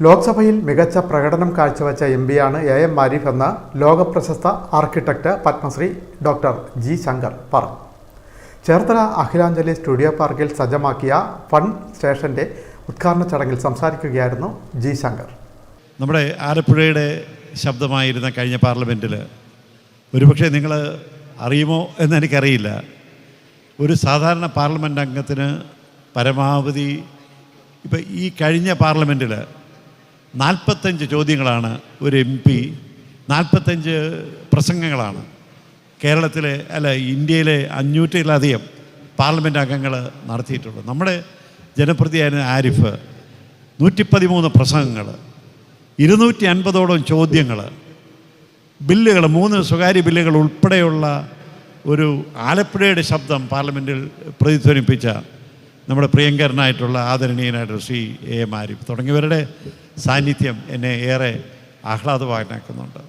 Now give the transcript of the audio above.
ലോക്സഭയിൽ മികച്ച പ്രകടനം കാഴ്ചവെച്ച എം പിയാണ് എ എം ആരിഫ് എന്ന ലോകപ്രശസ്ത architect Padmashri doctor G Shankar പറഞ്ഞു ചേർത്തല അഖിലാഞ്ജലി സ്റ്റുഡിയോ പാർക്കിൽ സജ്ജമാക്കിയ ഫൺ സ്റ്റേഷന്റെ ഉദ്ഘാടന ചടങ്ങിൽ സംസാരിക്കുകയായിരുന്നു ജി ശങ്കർ. നമ്മുടെ ആലപ്പുഴയുടെ ശബ്ദമായിരുന്ന കഴിഞ്ഞ പാർലമെന്റിൽ ഒരുപക്ഷെ നിങ്ങൾ അറിയുമോ എന്ന് എനിക്കറിയില്ല. ഒരു സാധാരണ പാർലമെന്റ് അംഗത്തിന് പരമാവധി ഇപ്പം ഈ കഴിഞ്ഞ പാർലമെന്റിൽ നാൽപ്പത്തഞ്ച് ചോദ്യങ്ങളാണ് ഒരു എം പി നാൽപ്പത്തഞ്ച് പ്രസംഗങ്ങളാണ്. കേരളത്തിലെ അല്ല ഇന്ത്യയിലെ അഞ്ഞൂറ്റിലധികം പാർലമെന്റ് അംഗങ്ങൾ നടത്തിയിട്ടുള്ളത്. നമ്മുടെ ജനപ്രതിയായ ആരിഫ് നൂറ്റിപ്പതിമൂന്ന് പ്രസംഗങ്ങൾ ഇരുന്നൂറ്റി അൻപതോളം ചോദ്യങ്ങൾ ബില്ലുകൾ മൂന്ന് സ്വകാര്യ ബില്ലുകൾ ഉൾപ്പെടെയുള്ള ഒരു ആലപ്പുഴയുടെ ശബ്ദം പാർലമെന്റിൽ പ്രതിധ്വനിപ്പിച്ച നമ്മുടെ പ്രിയങ്കരനായിട്ടുള്ള ആദരണീയനായിട്ടുള്ള ശ്രീ എ മാരി തുടങ്ങിയവരുടെ സാന്നിധ്യം എന്നെ ഏറെ ആഹ്ലാദവാനാക്കുന്നുണ്ട്.